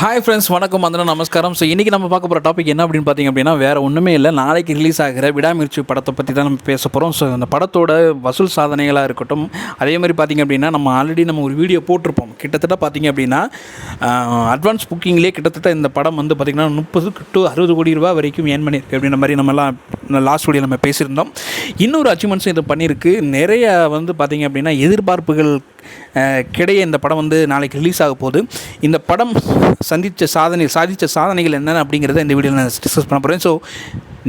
Hi friends வணக்கம். வந்தனம் நமஸ்காரம். ஸோ இன்றைக்கி நம்ம பார்க்க போகிற டாபிக் என்ன அப்படின்னு பார்த்தீங்க அப்படின்னா வேறு ஒன்றுமே இல்லை. நாளைக்கு ரிலீஸ் ஆகிற விடாமுயற்சி படத்தை பற்றி தான் நம்ம பேச போகிறோம் ஸோ அந்த படத்தோட வசூல் சாதனைகளாக இருக்கட்டும் அதே மாதிரி பார்த்தீங்க அப்படின்னா நம்ம ஆல்ரெடி நம்ம ஒரு வீடியோ போட்டிருப்போம். கிட்டத்தட்ட பார்த்தீங்க அப்படின்னா அட்வான்ஸ் புக்கிங்லேயே கிட்டத்தட்ட இந்த படம் வந்து பார்த்திங்கன்னா முப்பது டு அறுபது கோடி ரூபா வரைக்கும் ஏன் பண்ணியிருக்கு அப்படின்ற மாதிரி நம்மலாம் லாஸ்ட் வீடியோ நம்ம பேசியிருந்தோம். இன்னொரு அச்சீவ்மெண்ட்ஸும் இது பண்ணியிருக்கு. நிறைய வந்து பார்த்திங்க அப்படின்னா எதிர்பார்ப்புகள் கிடையே இந்த படம் வந்து நாளைக்கு ரிலீஸ் ஆக போகுது. இந்த படம் சந்தித்த சாதனை சாதித்த சாதனைகள் என்னென்ன அப்படிங்கிறத இந்த வீடியோவில் நான் டிஸ்கஸ் பண்ண போகிறேன் ஸோ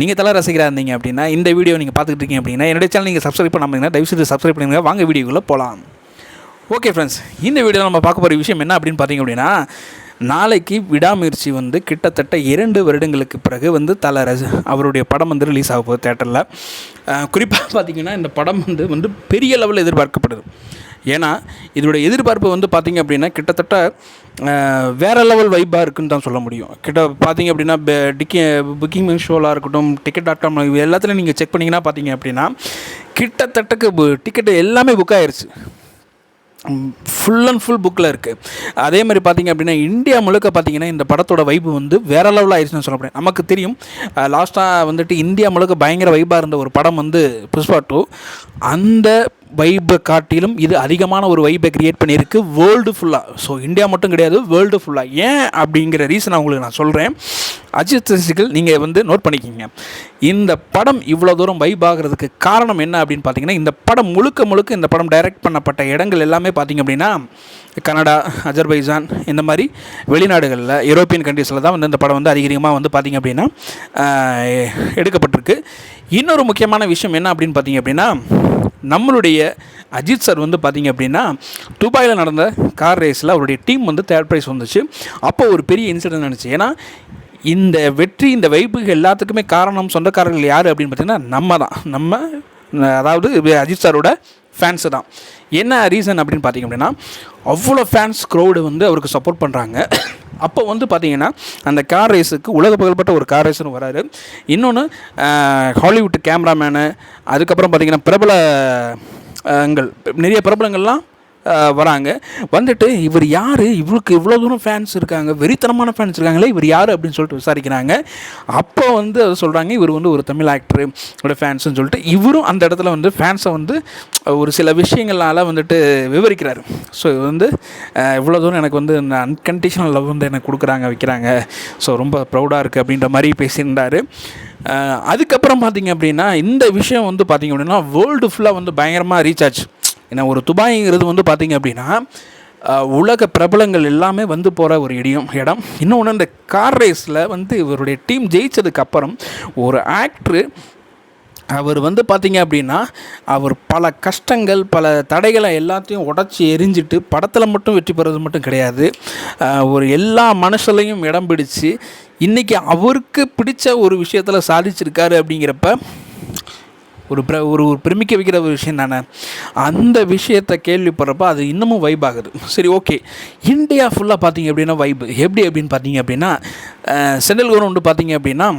நீங்கள் தலை ரசிகராக இருந்தீங்க அப்படின்னா இந்த வீடியோ நீங்கள் பார்த்துக்கிட்டு இருக்கீங்க அப்படின்னா என்னுடைய சேனல் நீங்கள் சப்ஸ்கிரைப் பண்ணாமல் தயவுசெய்து சப்ஸ்கிரைப் பண்ணுங்க. வாங்க வீடியோக்குள்ளே போகலாம் ஓகே ஃப்ரெண்ட்ஸ் இந்த வீடியோவில் நம்ம பார்க்க போகிற விஷயம் என்ன அப்படின்னு பார்த்தீங்க அப்படின்னா நாளைக்கு விடாமுயற்சி வந்து கிட்டத்தட்ட இரண்டு வருடங்களுக்கு பிறகு வந்து தல ரஜ அவருடைய படம் வந்து ரிலீஸ் ஆக போகுது தேட்டரில் குறிப்பாக பார்த்தீங்கன்னா இந்த படம் வந்து வந்து பெரிய லெவலில் எதிர்பார்க்கப்படுது. ஏன்னா இதனுடைய எதிர்பார்ப்பு வந்து பார்த்திங்க அப்படின்னா கிட்டத்தட்ட வேறு வேற லெவல் வைப்பாக இருக்குன்னு தான் சொல்ல முடியும். கிட்ட பார்த்தீங்க அப்படின்னா டிக்கி புக்கிங் ஷோலாக இருக்கட்டும் டிக்கெட் டாட் காம் இது எல்லாத்துலையும் நீங்கள் செக் பண்ணிங்கன்னா பார்த்தீங்க அப்படின்னா கிட்டத்தட்டக்கு டிக்கெட்டு எல்லாமே புக் ஆயிடுச்சு ஃபுல் அண்ட் ஃபுல் புக்கில் இருக்குது அதே மாதிரி பார்த்தீங்க அப்படின்னா இந்தியா முழுக்க பார்த்தீங்கன்னா இந்த படத்தோட வைப்பு வந்து வேற லெவலில் ஆயிடுச்சுன்னு சொல்ல முடியும். நமக்கு தெரியும் லாஸ்ட்டாக வந்துட்டு இந்தியா முழுக்க பயங்கர வைப்பாக இருந்த ஒரு படம் வந்து புஷ்பா டூ அந்த வைப்பை காட்டிலும் இது அதிகமான ஒரு வைப்பை கிரியேட் பண்ணியிருக்கு. வேர்ல்டு ஃபுல்லாக ஸோ இந்தியா மட்டும் கிடையாது வேர்ல்டு ஃபுல்லாக ஏன் அப்படிங்கிற ரீசன் உங்களுக்கு நான் சொல்கிறேன் அஜித் ரசிகர்கள் நீங்கள் வந்து நோட் பண்ணிக்கிங்க. இந்த படம் இவ்வளோ தூரம் வைப் ஆகிறதுக்கு காரணம் என்ன அப்படின்னு பார்த்தீங்கன்னா இந்த படம் முழுக்க முழுக்க இந்த படம் டைரக்ட் பண்ணப்பட்ட இடங்கள் எல்லாமே பார்த்தீங்க அப்படின்னா கனடா அஜர்பைஜான் இந்த மாதிரி வெளிநாடுகளில் யூரோப்பியன் கண்ட்ரீஸில் தான் வந்து இந்த படம் வந்து அதிகமாக வந்து பார்த்திங்க அப்படின்னா எடுக்கப்பட்டிருக்கு. இன்னொரு முக்கியமான விஷயம் என்ன அப்படின்னு பார்த்தீங்க அப்படின்னா நம்மளுடைய அஜித் சார் வந்து பார்த்திங்க அப்படின்னா துபாயில் நடந்த கார் ரேஸில் அவருடைய டீம் வந்து தேர்ட் ப்ரைஸ் வந்துச்சு. அப்போ ஒரு பெரிய இன்சிடென்ட் நடந்துச்சு. ஏன்னா இந்த வெற்றி இந்த வைப்புக்கு எல்லாத்துக்குமே காரணம் சொந்தக்காரர்கள் யார் அப்படின்னு பார்த்தீங்கன்னா நம்ம தான் நம்ம அதாவது அஜித் சாரோட ஃபேன்ஸு தான். என்ன ரீசன் அப்படின்னு பார்த்தீங்க அப்படின்னா அவ்வளோ ஃபேன்ஸ் க்ரௌடு வந்து அவருக்கு சப்போர்ட் பண்ணுறாங்க அப்போ வந்து பார்த்தீங்கன்னா அந்த கார் ரேஸுக்கு உலக புகழ்பெற்ற ஒரு கார் ரேஸர்னு வராரு. இன்னொன்று ஹாலிவுட் கேமராமேனு அதுக்கப்புறம் பார்த்தீங்கன்னா பிரபலங்கள் நிறைய பிரபலங்கள்லாம் வராங்க. வந்துட்டு இவர் யார்? இவருக்கு இவ்வளோ தூரம் ஃபேன்ஸ் இருக்காங்க. வெறித்தனமான ஃபேன்ஸ் இருக்காங்களே இவர் யார் அப்படின்னு சொல்லிட்டு விசாரிக்கிறாங்க. அப்போ வந்து அதை சொல்கிறாங்க இவர் வந்து ஒரு தமிழ் ஆக்டரு ஃபேன்ஸுன்னு ஃபேன்ஸ்னு சொல்லிட்டு. இவரும் அந்த இடத்துல வந்து ஃபேன்ஸை வந்து ஒரு சில விஷயங்களால் வந்துட்டு விவரிக்கிறார். ஸோ இது வந்து இவ்வளோ தூரம் எனக்கு வந்து இந்த அன்கண்டிஷனல் லவ் வந்து எனக்கு கொடுக்குறாங்க வைக்கிறாங்க. ஸோ ரொம்ப ப்ரௌடாக இருக்குது அப்படின்ற மாதிரி பேசியிருந்தார். அதுக்கப்புறம் பார்த்தீங்க அப்படின்னா இந்த விஷயம் வந்து பார்த்தீங்க அப்படின்னா வேர்ல்டு ஃபுல்லாக வந்து பயங்கரமாக ரீச் ஆச்சு. ஏன்னா ஒரு துபாய்ங்கிறது வந்து பார்த்தீங்க அப்படின்னா உலக பிரபலங்கள் எல்லாமே வந்து போகிற ஒரு இடம் இடம். இன்னொன்று இந்த கார் ரேஸில் வந்து இவருடைய டீம் ஜெயித்ததுக்கப்புறம் ஒரு ஆக்ட்ரு அவர் வந்து பார்த்தீங்க அப்படின்னா அவர் பல கஷ்டங்கள் பல தடைகளை எல்லாத்தையும் உடச்சி எரிஞ்சிட்டு படத்தில் மட்டும் வெற்றி பெறது மட்டும் கிடையாது. ஒரு எல்லா மனுஷலையும் இடம் பிடிச்சு இன்றைக்கி அவருக்கு பிடிச்ச ஒரு விஷயத்தில் சாதிச்சிருக்காரு அப்படிங்கிறப்ப ஒரு பிர ஒரு ஒரு பிரமிக்க வைக்கிற ஒரு விஷயம் தானே? அந்த விஷயத்தை கேள்விப்படுறப்ப அது இன்னமும் வைப் ஆகுது. சரி ஓகே இந்தியா ஃபுல்லாக பார்த்தீங்க அப்படின்னா வைப் எப்படி அப்படின்னு பார்த்தீங்க அப்படின்னா சென்ட்ரல் கவர்மெண்ட் பார்த்தீங்க அப்படின்னா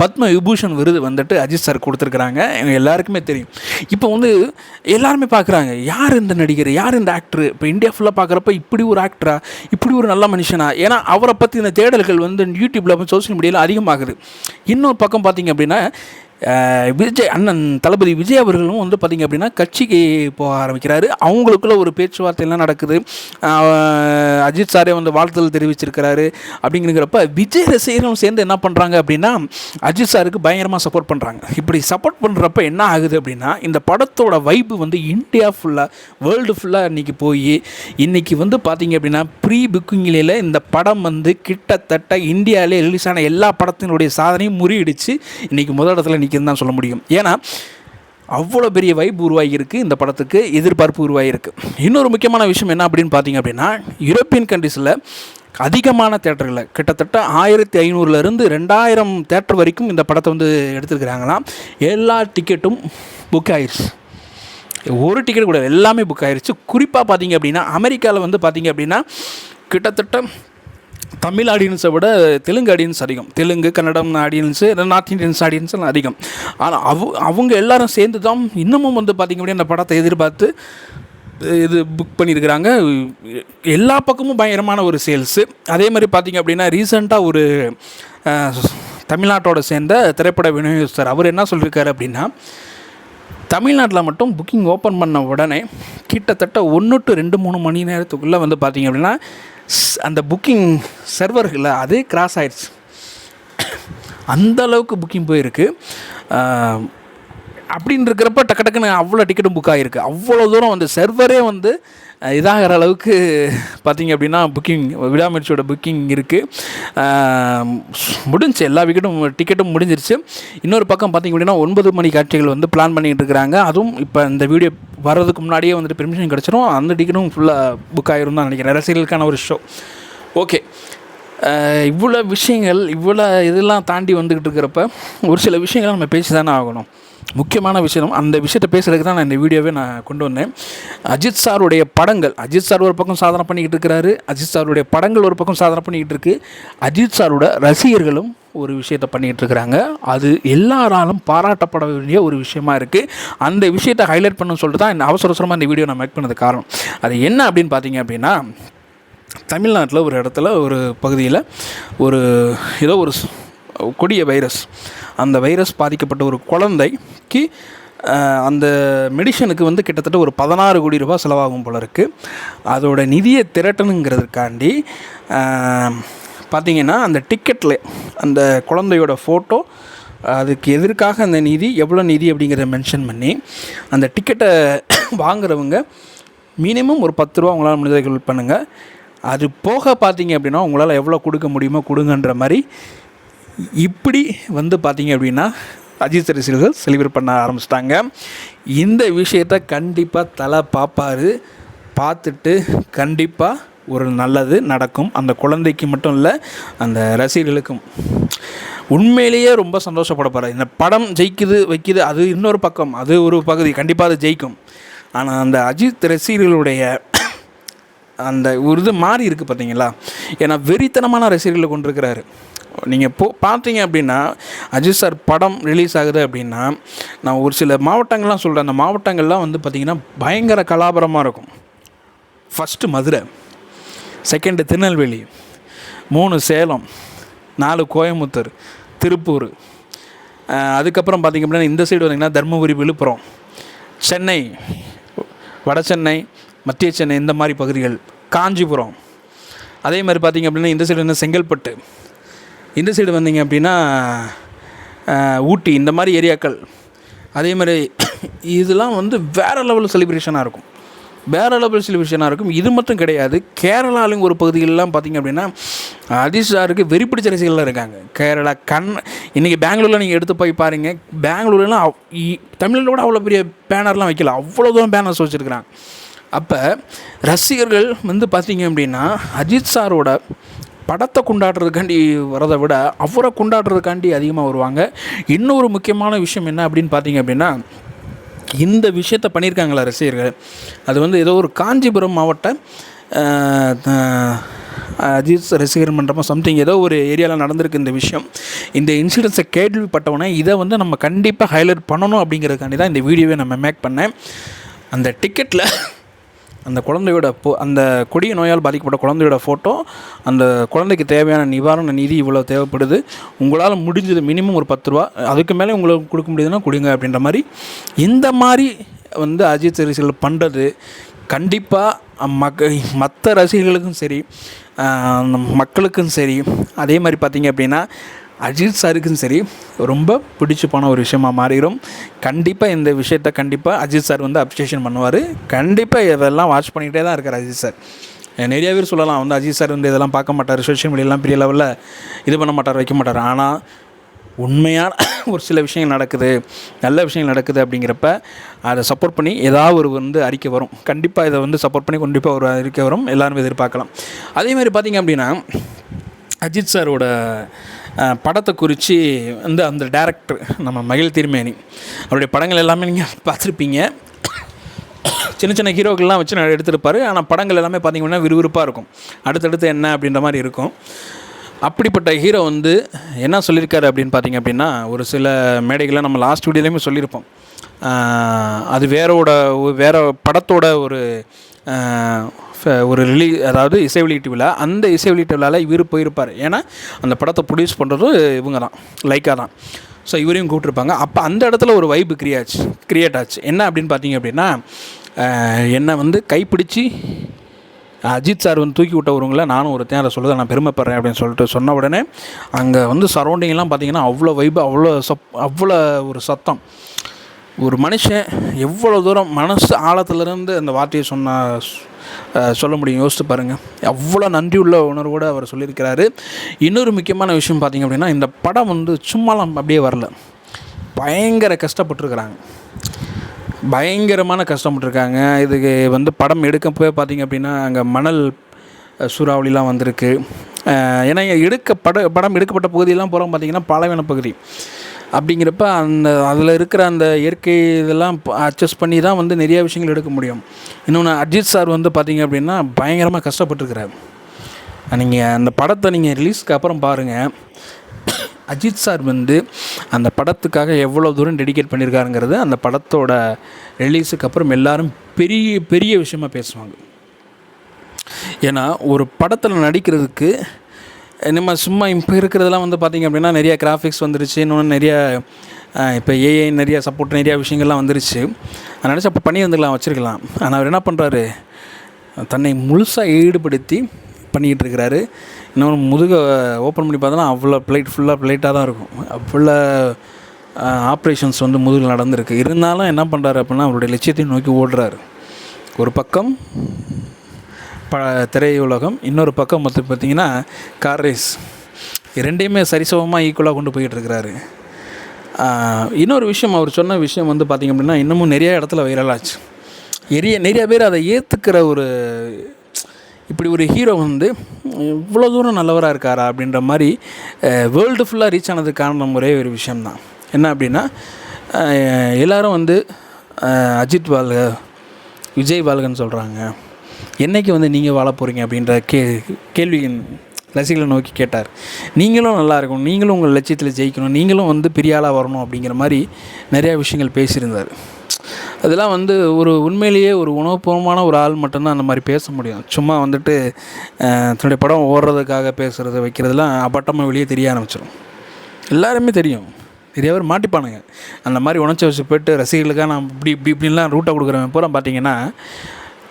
பத்ம விபூஷன் விருது வந்துட்டு அஜித் சார் கொடுத்துருக்குறாங்க. எல்லாருக்குமே தெரியும். இப்போ வந்து எல்லாருமே பார்க்குறாங்க. யார் இந்த நடிகர்? யார் இந்த ஆக்டர் இப்போ இந்தியா ஃபுல்லாக பார்க்குறப்ப இப்படி ஒரு ஆக்டரா இப்படி ஒரு நல்ல மனுஷனா? ஏன்னா அவரை பற்றின தேடல்கள் வந்து யூடியூப்பில் சோஷியல் மீடியாவில் அதிகமாகுது. இன்னொரு பக்கம் பார்த்தீங்க அப்படின்னா விஜய் அண்ணன் தளபதி விஜய் அவர்களும் வந்து பார்த்திங்க அப்படின்னா கட்சிக்கு போக ஆரம்பிக்கிறாரு. அவங்களுக்குள்ள ஒரு பேச்சுவார்த்தையெல்லாம் நடக்குது. அஜித் சாரே வந்து வாழ்த்துதல் தெரிவிச்சிருக்கிறாரு. அப்படிங்கிறப்ப விஜய் ரசிகர்களும் சேர்ந்து என்ன பண்ணுறாங்க அப்படின்னா அஜித் சாருக்கு பயங்கரமாக சப்போர்ட் பண்ணுறாங்க இப்படி சப்போர்ட் பண்ணுறப்ப என்ன ஆகுது அப்படின்னா இந்த படத்தோட வைப்பு வந்து இந்தியா ஃபுல்லாக வேர்ல்டு ஃபுல்லாக இன்றைக்கி போய் இன்றைக்கி வந்து பார்த்திங்க அப்படின்னா ப்ரீ புக்கிங்கில் இந்த படம் வந்து கிட்டத்தட்ட இந்தியாவிலே ரிலீஸ் ஆன எல்லா படத்தினுடைய சாதனையும் முறியடிச்சு இன்றைக்கி முதல் இடத்துல நிற்குதுன்னு தான் சொல்ல முடியும். ஏன்னா அவ்வளோ பெரிய வைப் உருவாகியிருக்கு இந்த படத்துக்கு எதிர்பார்ப்பு உருவாகியிருக்கு. இன்னொரு முக்கியமான விஷயம் என்ன அப்படின்னு பார்த்தீங்க அப்படின்னா யூரோப்பியன் கண்ட்ரீஸில் அதிகமான தேட்டர்களில் கிட்டத்தட்ட ஆயிரத்தி ஐநூறுலேருந்து ரெண்டாயிரம் தேட்டர் வரைக்கும் இந்த படத்தை வந்து எடுத்துருக்குறாங்களாம். எல்லா டிக்கெட்டும் புக் ஆயிடுச்சு ஒரு டிக்கெட் கூட எல்லாமே புக் ஆயிடுச்சு குறிப்பாக பார்த்தீங்க அப்படின்னா அமெரிக்காவில் வந்து பார்த்தீங்க அப்படின்னா கிட்டத்தட்ட தமிழ் ஆடியன்ஸை விட தெலுங்கு ஆடியன்ஸ் அதிகம். Telugu Kannada audience north Indians audience எல்லாம் அதிகம். ஆனால் அவ அவங்க எல்லாரும் சேர்ந்து தான் இன்னமும் வந்து பார்த்திங்க அப்படின்னா இந்த படத்தை எதிர்பார்த்து இது புக் பண்ணியிருக்கிறாங்க. எல்லா பக்கமும் பயங்கரமான ஒரு சேல்ஸு அதே மாதிரி பார்த்திங்க அப்படின்னா ரீசெண்டாக ஒரு தமிழ்நாட்டோட சேர்ந்த திரைப்பட விநியோகஸ்தர் அவர் என்ன சொல்லியிருக்காரு அப்படின்னா தமிழ்நாட்டில் மட்டும் புக்கிங் ஓப்பன் பண்ண உடனே கிட்டத்தட்ட ஒன்று டு ரெண்டு மூணு மணி நேரத்துக்குள்ளே வந்து பார்த்திங்க அப்படின்னா அந்த புக்கிங் சர்வர்களில் அதே கிராஸ் ஆயிடுச்சு. அந்த அளவுக்கு புக்கிங் போயிருக்கு. அப்படின்னு இருக்கிறப்ப டக்கு டக்குன்னு அவ்வளோ டிக்கெட்டும் புக் ஆகிருக்கு அவ்வளோ தூரம் வந்து சர்வரே வந்து இதாகிற அளவுக்கு பார்த்தீங்க அப்படின்னா புக்கிங் விடாமுயற்சியோட புக்கிங் இருக்குது முடிஞ்சு எல்லா விக்கெட்டும் டிக்கெட்டும் முடிஞ்சிருச்சு. இன்னொரு பக்கம் பார்த்தீங்க அப்படின்னா ஒன்பது மணி காட்சிகள் வந்து பிளான் பண்ணிகிட்டு இருக்கிறாங்க அதுவும் இப்போ இந்த வீடியோ வர்றதுக்கு முன்னாடியே வந்துட்டு பெர்மிஷன் கிடச்சிரும். அந்த டிக்கெட்டும் ஃபுல்லாக புக் ஆயிரும் தான் நினைக்கிறேன். ரசிகர்களுக்கான ஒரு ஷோ ஓகே இவ்வளோ விஷயங்கள் இவ்வளோ இதெல்லாம் தாண்டி வந்துக்கிட்டு இருக்கிறப்ப ஒரு சில விஷயங்கள் நம்ம பேசி தானே ஆகணும். முக்கியமான விஷயம். அந்த விஷயத்தை பேசுகிறதுக்கு தான் நான் இந்த வீடியோவே நான் கொண்டு வந்தேன். அஜித் சாருடைய படங்கள் அஜித் சார் ஒரு பக்கம் சாதனை பண்ணிக்கிட்டு இருக்கிறாரு அஜித் சாருடைய படங்கள் ஒரு பக்கம் சாதனை பண்ணிக்கிட்டு இருக்கு. அஜித் சாரோட ரசிகர்களும் ஒரு விஷயத்தை பண்ணிக்கிட்டு இருக்கிறாங்க. அது எல்லாராலும் பாராட்டப்பட வேண்டிய ஒரு விஷயமா இருக்குது அந்த விஷயத்தை ஹைலைட் பண்ண சொல்லிட்டு தான் இந்த அவசர அவசரமாக இந்த வீடியோ நான் மேக் பண்ணது காரணம். அது என்ன அப்படின்னு பார்த்தீங்க அப்படின்னா தமிழ்நாட்டில் ஒரு இடத்துல ஒரு பகுதியில் ஒரு ஏதோ ஒரு கொடிய வைரஸ். அந்த வைரஸ் பாதிக்கப்பட்ட ஒரு குழந்தைக்கு அந்த மெடிஷனுக்கு வந்து கிட்டத்தட்ட ஒரு பதினாறு கோடி ரூபாய் செலவாகும் போல இருக்குது அதோட நிதியை திரட்டணுங்கிறதுக்காண்டி பார்த்திங்கன்னா அந்த டிக்கெட்டில் அந்த குழந்தையோட ஃபோட்டோ அதுக்கு எதற்காக அந்த நிதி எவ்வளோ நிதி அப்படிங்கிறத மென்ஷன் பண்ணி அந்த டிக்கெட்டை வாங்குறவங்க மினிமம் ஒரு பத்து ரூபா உங்களால் முடிஞ்சதை பண்ணுங்கள் அது போக பார்த்தீங்க அப்படின்னா உங்களால் எவ்வளோ கொடுக்க முடியுமோ கொடுங்கன்ற மாதிரி இப்படி வந்து பார்த்தீங்க அப்படின்னா அஜித் ரசிகர்கள் செலிப்ரேட் பண்ண ஆரம்பிச்சிட்டாங்க. இந்த விஷயத்த கண்டிப்பாக தலை பார்ப்பாரு பார்த்துட்டு கண்டிப்பாக ஒரு நல்லது நடக்கும். அந்த குழந்தைக்கு மட்டும் இல்லை அந்த ரசிகர்களுக்கும். உண்மையிலேயே ரொம்ப சந்தோஷப்பட போகிறார் இந்த படம் ஜெயிக்குது வைக்குது அது இன்னொரு பக்கம். அது ஒரு பகுதி. கண்டிப்பாக அது ஜெயிக்கும். ஆனால் அந்த அஜித் ரசிகர்களுடைய அந்த ஒரு இது மாறி இருக்குது பார்த்தீங்களா? ஏன்னா வெறித்தனமான ரசிகர்களை கொண்டிருக்கிறாரு. நீங்கள் போ பார்த்தீங்க அப்படின்னா அஜித் சார் படம் ரிலீஸ் ஆகுது அப்படின்னா நான் ஒரு சில மாவட்டங்கள்லாம் சொல்கிறேன் அந்த மாவட்டங்கள்லாம் வந்து பார்த்திங்கன்னா பயங்கர கலாபரமாக இருக்கும். ஃபஸ்ட்டு மதுரை செகண்டு திருநெல்வேலி மூணு சேலம் நாலு கோயம்புத்தூர் திருப்பூர். அதுக்கப்புறம் பார்த்திங்க அப்படின்னா இந்த சைடு வந்தீங்கன்னா தருமபுரி விழுப்புரம். சென்னை வட சென்னை மத்திய சென்னை இந்த மாதிரி பகுதிகள். காஞ்சிபுரம். அதே மாதிரி பார்த்திங்க அப்படின்னா இந்த சைடு வந்து செங்கல்பட்டு. இந்த சைடு வந்தீங்க அப்படின்னா ஊட்டி இந்த மாதிரி ஏரியாக்கள். அதே மாதிரி இதெல்லாம் வந்து வேறு லெவல் செலிப்ரேஷனாக இருக்கும். வேறு லெவல் செலிப்ரேஷனாக இருக்கும். இது மட்டும் கிடையாது. கேரளாலும் ஒரு பகுதிகளெலாம் பார்த்திங்க அப்படின்னா அஜித் சாருக்கு வெறி பிடிச்ச ரசிகர்கள்லாம் இருக்காங்க. கேரளா கண் இன்றைக்கி பெங்களூரில் நீங்கள் எடுத்து போய் பாருங்கள் பெங்களூர்லாம் அவ்- இ- அவ்வளோ பெரிய பேனர்லாம் வைக்கல. அவ்வளோ தூரம் பேனர்ஸ் வச்சுருக்குறாங்க. அப்போ ரசிகர்கள் வந்து பார்த்திங்க அப்படின்னா அஜித் சாரோட படத்தை கொண்டாடுறதுக்காண்டி வரதை விட அவரை கொண்டாடுறதுக்காண்டி அதிகமாக வருவாங்க. இன்னொரு முக்கியமான விஷயம் என்ன அப்படின்னு பார்த்தீங்க அப்படின்னா இந்த விஷயத்தை பண்ணியிருக்காங்களா ரசிகர்கள். அது வந்து ஏதோ ஒரு காஞ்சிபுரம் மாவட்ட அஜித் ரசிகர் மன்றமோ சம்திங் ஏதோ ஒரு ஏரியாவில் நடந்திருக்கு இந்த விஷயம். இந்த இன்சிடென்ட்ஸை கேள்விப்பட்டவொடனே இதை வந்து நம்ம கண்டிப்பாக ஹைலைட் பண்ணணும் அப்படிங்கிறதுக்காண்டி தான் இந்த வீடியோவை நம்ம மேக் பண்ணேன். அந்த டிக்கெட்டில் அந்த குழந்தையோட போ அந்த கொடிய நோயால் பாதிக்கப்பட்ட குழந்தையோட ஃபோட்டோ அந்த குழந்தைக்கு தேவையான நிவாரண நிதி இவ்வளோ தேவைப்படுது. உங்களால் முடிஞ்சது மினிமம் ஒரு பத்து ரூபா. அதுக்கு மேலே உங்களுக்கு கொடுக்க முடியுதுன்னா கொடுங்க அப்படின்ற மாதிரி. இந்த மாதிரி வந்து அஜித் ரசிகர்கள் பண்ணுறது கண்டிப்பாக மக்க மற்ற ரசிகர்களுக்கும் சரி மக்களுக்கும் சரி அதே மாதிரி பார்த்தீங்க அப்படின்னா அஜித் சாருக்கும் சரி ரொம்ப பிடிச்சி போன ஒரு விஷயமா மாறிடும் கண்டிப்பாக இந்த விஷயத்த கண்டிப்பாக அஜித் சார் வந்து அப்ரிஷியேஷன் பண்ணுவார். கண்டிப்பாக இதெல்லாம் வாட்ச் பண்ணிக்கிட்டே தான் இருக்கார் அஜித் சார். நிறைய பேர் சொல்லலாம் வந்து அஜித் சார் வந்து இதெல்லாம் பார்க்க மாட்டார் சோஷியல் மீடியாலாம் பெரிய லெவலில் இது பண்ண மாட்டார் வைக்க மாட்டார். ஆனால் உண்மையான ஒரு சில விஷயங்கள் நடக்குது நல்ல விஷயங்கள் நடக்குது அப்படிங்கிறப்ப அதை சப்போர்ட் பண்ணி ஏதாவது ஒரு வந்து அறிக்கை வரும். கண்டிப்பாக இதை வந்து சப்போர்ட் பண்ணி கண்டிப்பாக ஒரு அறிக்கை வரும். எல்லோரும் எதிர்பார்க்கலாம். அதே மாதிரி பார்த்திங்க அப்படின்னா அஜித் சாரோட படத்தை குறித்து வந்து அந்த டேரக்டர் நம்ம மகிழ் திருமேனி அவருடைய படங்கள் எல்லாமே நீங்கள் பார்த்துருப்பீங்க. சின்ன சின்ன ஹீரோக்கள்லாம் வச்சு நான் எடுத்திருப்பார். ஆனால் படங்கள் எல்லாமே பார்த்தீங்கன்னா விறுவிறுப்பாக இருக்கும். அடுத்தடுத்து என்ன அப்படின்ற மாதிரி இருக்கும். அப்படிப்பட்ட ஹீரோ வந்து என்ன சொல்லியிருக்காரு அப்படின்னு பார்த்தீங்க அப்படின்னா ஒரு சில மேடைகளை நம்ம லாஸ்ட் வீடியோலையுமே சொல்லியிருப்போம் அது வேறோட வேற படத்தோட ஒரு ஒரு ரிலீ அதாவது இசை வெளியீட்டு விழா அந்த இசை வெளியீட்டு விழாவில் இவர் போயிருப்பார். ஏன்னா அந்த படத்தை ப்ரொடியூஸ் பண்ணுறதும் இவங்க தான் லைக்கா தான். ஸோ இவரையும் கூப்பிட்ருப்பாங்க அப்போ அந்த இடத்துல ஒரு வைப்பு கிரியாச்சு கிரியேட் ஆச்சு. என்ன அப்படின்னு பார்த்தீங்க அப்படின்னா என்னை வந்து கைப்பிடிச்சி அஜித் சார் வந்து தூக்கி விட்டவருங்கள நானும் ஒரு தேரை சொல்லுது நான் பெருமைப்படுறேன் அப்படின்னு சொல்லிட்டு சொன்ன உடனே அங்கே வந்து சரௌண்டிங்லாம் பார்த்தீங்கன்னா அவ்வளோ வைப்பு அவ்வளோ சப் அவ்வளோ ஒரு சத்தம். ஒரு மனுஷன் எவ்வளோ தூரம் மனசு ஆழத்துலேருந்து அந்த வார்த்தையை சொன்னால் சொல்ல முடியும்? யோசித்து பாருங்கள் அவ்வளோ நன்றி உள்ள உணர்வோடு அவர் சொல்லியிருக்கிறாரு. இன்னொரு முக்கியமான விஷயம் பார்த்தீங்க அப்படின்னா இந்த படம் வந்து சும்மாலாம் அப்படியே வரல. பயங்கர கஷ்டப்பட்டுருக்குறாங்க. பயங்கரமான கஷ்டப்பட்டுருக்காங்க. இதுக்கு வந்து படம் எடுக்கப்போ பார்த்தீங்க அப்படின்னா அங்கே மணல் சூறாவளிலாம் வந்திருக்கு. ஏன்னா எடுக்க பட படம் எடுக்கப்பட்ட பகுதியெல்லாம் போகிறோம் பார்த்தீங்கன்னா பாலைவன பகுதி. அப்படிங்கிறப்ப அந்த அதில் இருக்கிற அந்த இயற்கை இதெல்லாம் அட்ஜஸ்ட் பண்ணி தான் வந்து நிறைய விஷயங்கள் எடுக்க முடியும். இன்னொன்று அஜித் சார் வந்து பார்த்தீங்க அப்படின்னா பயங்கரமாக கஷ்டப்பட்டுருக்கிறார். நீங்கள் அந்த படத்தை நீங்கள் ரிலீஸ்க்கு அப்புறம் பாருங்கள் அஜித் சார் வந்து அந்த படத்துக்காக எவ்வளோ தூரம் டெடிகேட் பண்ணியிருக்காருங்கிறது அந்த படத்தோட ரிலீஸுக்கு அப்புறம் எல்லோரும் பெரிய பெரிய விஷயமா பேசுவாங்க. ஏன்னா ஒரு படத்தில் நடிக்கிறதுக்கு நம்ம சும்மா இப்போ இருக்கிறதெல்லாம் வந்து பார்த்திங்க அப்படின்னா நிறைய கிராஃபிக்ஸ் வந்துருச்சு. இன்னொன்று நிறைய இப்போ ஏஐ நிறைய சப்போர்ட் நிறைய விஷயங்கள்லாம் வந்துருச்சு. அதை நினச்சி அப்போ பண்ணி வந்துக்கலாம் வச்சுருக்கலாம். ஆனால் அவர் என்ன பண்ணுறாரு தன்னை முழுசாக ஈடுபடுத்தி பண்ணிக்கிட்டு இருக்கிறாரு. இன்னொன்று முதுகை ஓப்பன் பண்ணி பார்த்தோன்னா அவ்வளோ பிளேட் ஃபுல்லாக பிளேட்டாக தான் இருக்கும். ஃபுல்லாக ஆப்ரேஷன்ஸ் வந்து முதுகில் நடந்திருக்கு. இருந்தாலும் என்ன பண்ணுறாரு அப்படின்னா அவருடைய லட்சியத்தை நோக்கி ஓடுறாரு. ஒரு பக்கம் ப திரையுலகம். இன்னொரு பக்கம் மொத்தம் பார்த்திங்கன்னா கார் ரேஸ் ரெண்டையுமே சரிசமமாக ஈக்குவலாக கொண்டு போயிட்டு இருக்கிறாரு இன்னொரு விஷயம் அவர் சொன்ன விஷயம் வந்து பார்த்திங்க அப்படின்னா இன்னமும் நிறைய இடத்துல வைரலாச்சு எரிய நிறைய பேர் அதை ஏற்றுக்கிற ஒரு இப்படி ஒரு ஹீரோ வந்து இவ்வளோ தூரம் நல்லவராக இருக்காரா அப்படின்ற மாதிரி வேர்ல்டு ஃபுல்லாக ரீச் ஆனதுக்கு காரணம் ஒரே ஒரு விஷயம்தான். என்ன அப்படின்னா எல்லோரும் வந்து அஜித் வாழ்க விஜய் வாழ்கன்னு சொல்கிறாங்க என்னைக்கு வந்து நீங்கள் வாழ போகிறீங்க அப்படின்ற கே கேள்வியின் ரசிகர்களை நோக்கி கேட்டார். நீங்களும் நல்லா இருக்கணும் நீங்களும் உங்கள் லட்சியத்தில் ஜெயிக்கணும் நீங்களும் வந்து பெரிய ஆளாக வரணும் அப்படிங்கிற மாதிரி நிறையா விஷயங்கள் பேசியிருந்தார். அதெல்லாம் வந்து ஒரு உண்மையிலேயே ஒரு உணவுபூர்வமான ஒரு ஆள் மட்டும்தான் அந்த மாதிரி பேச முடியும். சும்மா வந்துட்டு தன்னுடைய படம் ஓடுறதுக்காக பேசுகிறது வைக்கிறதுலாம் அப்பட்டமாக வெளியே தெரிய ஆரம்பிச்சிடும் எல்லாருமே தெரியும். நிறைய பேர் மாட்டிப்பானுங்க. அந்த மாதிரி உணர்ச்சி வச்சு போயிட்டு ரசிகர்களுக்காக நான் இப்படி இப்படி இப்படின்லாம் ரூட்டை கொடுக்குறவன் பூரா பார்த்தீங்கன்னா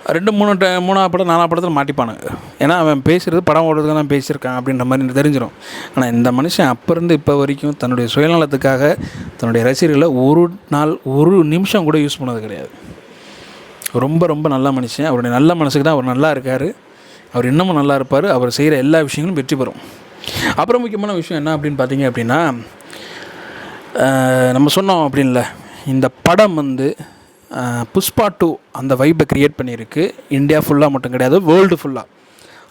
ரெண்டு மூணு ட மூணாவது படம் நாலாவது படத்தில் மாட்டிப்பானுங்க ஏன்னா அவன் பேசுகிறது படம் ஓடுறதுக்கு தான் பேசியிருக்கான் அப்படின்ற மாதிரி தெரிஞ்சிடும் ஆனால் இந்த மனுஷன் அப்போ இருந்து இப்போ வரைக்கும் தன்னுடைய சுயநலத்துக்காக தன்னுடைய ரசிகர்களை ஒரு நாள் ஒரு நிமிஷம் கூட யூஸ் பண்ணது கிடையாது. ரொம்ப ரொம்ப நல்ல மனுஷன். அவருடைய நல்ல மனசுக்கு தான் அவர் நல்லா இருக்கார். அவர் இன்னமும் நல்லா இருப்பார். அவர் செய்கிற எல்லா விஷயங்களும் வெற்றி பெறும். அப்புறம் முக்கியமான விஷயம் என்ன அப்படின்னு பார்த்தீங்க அப்படின்னா நம்ம சொன்னோம் அப்படின்ல இந்த படம் வந்து புஷ்பா டூ அந்த வைப்பை க்ரியேட் பண்ணியிருக்கு. இந்தியா ஃபுல்லாக மட்டும் கிடையாது வேர்ல்டு ஃபுல்லாக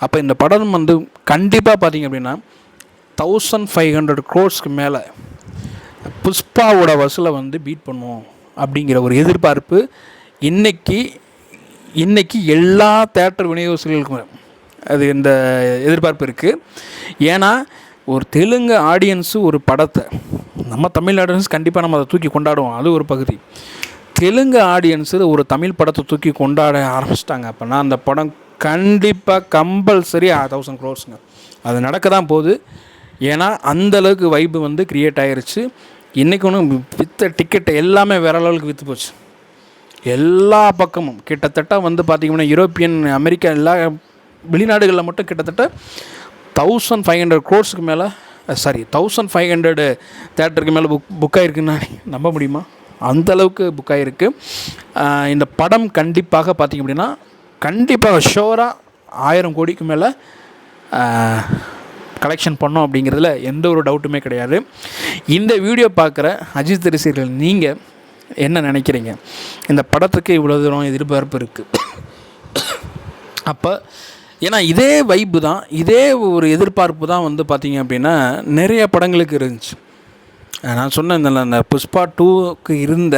அப்போ இந்த படம் வந்து கண்டிப்பாக பார்த்தீங்க அப்படின்னா தௌசண்ட் ஃபைவ் ஹண்ட்ரட் க்ரோர்ஸ்க்கு மேலே புஷ்பாவோட வசூலை வந்து பீட் பண்ணுவோம் அப்படிங்கிற ஒரு எதிர்பார்ப்பு இன்னைக்கு இன்னைக்கு எல்லா தேட்டர் விநியோகஸ்தர்களுக்கும் அது இந்த எதிர்பார்ப்பு இருக்குது ஏன்னா ஒரு தெலுங்கு ஆடியன்ஸு ஒரு படத்தை நம்ம தமிழ் ஆடியன்ஸ் கண்டிப்பாக நம்ம அதை தூக்கி கொண்டாடுவோம். அது ஒரு பகுதி. தெலுங்கு ஆடியன்ஸு ஒரு தமிழ் படத்தை தூக்கி கொண்டாட ஆரம்பிச்சிட்டாங்க. அப்படின்னா அந்த படம் கண்டிப்பாக கம்பல்சரி தௌசண்ட் க்ரோர்ஸுங்க அது நடக்க தான் போகுது. ஏன்னா அந்த அளவுக்கு வைப்பு வந்து க்ரியேட் ஆகிருச்சு இன்றைக்கி ஒன்று வித்த டிக்கெட் எல்லாமே வேற லெவலுக்கு விற்று போச்சு. எல்லா பக்கமும். கிட்டத்தட்ட வந்து பார்த்திங்கன்னா யூரோப்பியன் அமெரிக்கா எல்லா வெளிநாடுகளில் மட்டும் கிட்டத்தட்ட தௌசண்ட் ஃபைவ் ஹண்ட்ரட் க்ரோர்ஸுக்கு மேலே சாரி தௌசண்ட் ஃபைவ் ஹண்ட்ரடு தேட்டருக்கு மேலே புக் புக் ஆகிருக்குன்னு நம்ப முடியுமா? அந்த அளவுக்கு புக் ஆகிருக்கு இந்த படம் கண்டிப்பாக பார்த்திங்க அப்படின்னா கண்டிப்பாக ஷோராக ஆயிரம் கோடிக்கு மேலே கலெக்ஷன் பண்ணோம் அப்படிங்கிறதுல எந்த ஒரு டவுட்டுமே கிடையாது. இந்த வீடியோ பார்க்குற அஜித் ரசிகர்கள் நீங்கள் என்ன நினைக்கிறீங்க? இந்த படத்துக்கு இவ்வளோ தூரம் எதிர்பார்ப்பு இருக்குது அப்போ ஏன்னா இதே வைப்பு தான் இதே ஒரு எதிர்பார்ப்பு தான் வந்து பார்த்திங்க அப்படின்னா நிறைய படங்களுக்கு இருந்துச்சு. நான் சொன்னேன் இந்த அந்த புஷ்பா டூக்கு இருந்த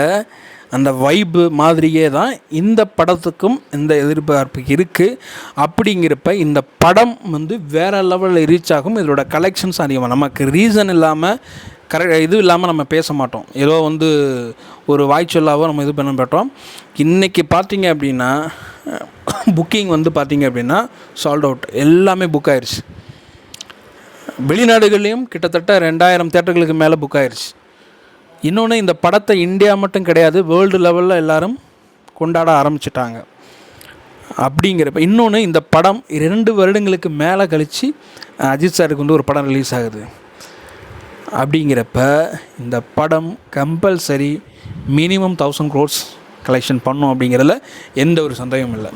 அந்த வைப்பு மாதிரியே தான் இந்த படத்துக்கும் இந்த எதிர்பார்ப்பு இருக்குது அப்படிங்கிறப்ப இந்த படம் வந்து வேறு லெவலில் ரீச் ஆகும். இதோட கலெக்ஷன்ஸ் அதிகமாக நமக்கு ரீசன் இல்லாமல் கரெக்ட் இது இல்லாமல் நம்ம பேச மாட்டோம். ஏதோ வந்து ஒரு வாய்ச்சொல்லாவோ நம்ம இது பண்ண மாட்டோம். இன்றைக்கி பார்த்தீங்க அப்படின்னா புக்கிங் வந்து பார்த்தீங்க அப்படின்னா சால்ட் அவுட் எல்லாமே புக் ஆயிடுச்சு வெளிநாடுகள்லேயும் கிட்டத்தட்ட ரெண்டாயிரம் தேட்டர்களுக்கு மேலே புக் ஆயிடுச்சு இன்னொன்று இந்த படத்தை இந்தியா மட்டும் கிடையாது வேர்ல்டு லெவலில் எல்லாரும் கொண்டாட ஆரம்பிச்சிட்டாங்க. அப்படிங்கிறப்ப இன்னொன்று இந்த படம் ரெண்டு வருடங்களுக்கு மேலே கழித்து அஜித் சாருக்கு வந்து ஒரு படம் ரிலீஸ் ஆகுது. அப்படிங்கிறப்ப இந்த படம் compulsory minimum thousand crores collection பண்ணும் அப்படிங்கிறதுல எந்த ஒரு சந்தேகமும் இல்லை.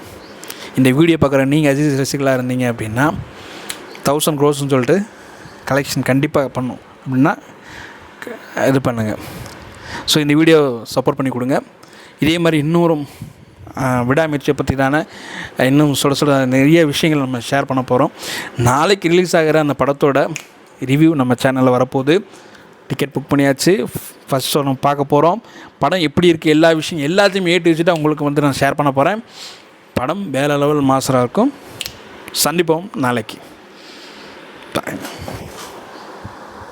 இந்த வீடியோ பார்க்குற நீங்கள் அஜித் ரசிகளாக இருந்தீங்க அப்படின்னா தௌசண்ட் க்ரோஸ்னு சொல்லிட்டு கலெக்ஷன் கண்டிப்பாக பண்ணும். அப்படின்னா இது பண்ணுங்கள் ஸோ இந்த வீடியோ சப்போர்ட் பண்ணி கொடுங்க. இதே மாதிரி இன்னொரும் விடாமுயற்சியை பற்றி தானே இன்னும் சுட சுட நிறைய விஷயங்கள் நம்ம ஷேர் பண்ண போகிறோம் நாளைக்கு ரிலீஸ் ஆகிற அந்த படத்தோட ரிவ்யூ நம்ம சேனலில் வரப்போகுது. டிக்கெட் புக் பண்ணியாச்சு. ஃபஸ்ட் ஷோ நம்ம பார்க்க போகிறோம் படம் எப்படி இருக்குது எல்லா விஷயம் எல்லாத்தையும் ஏற்றி வச்சுட்டு உங்களுக்கு வந்து நான் ஷேர் பண்ண போகிறேன் படம் வேலை லெவல் மாசராக இருக்கும். சந்திப்போம் நாளைக்கு. Bye.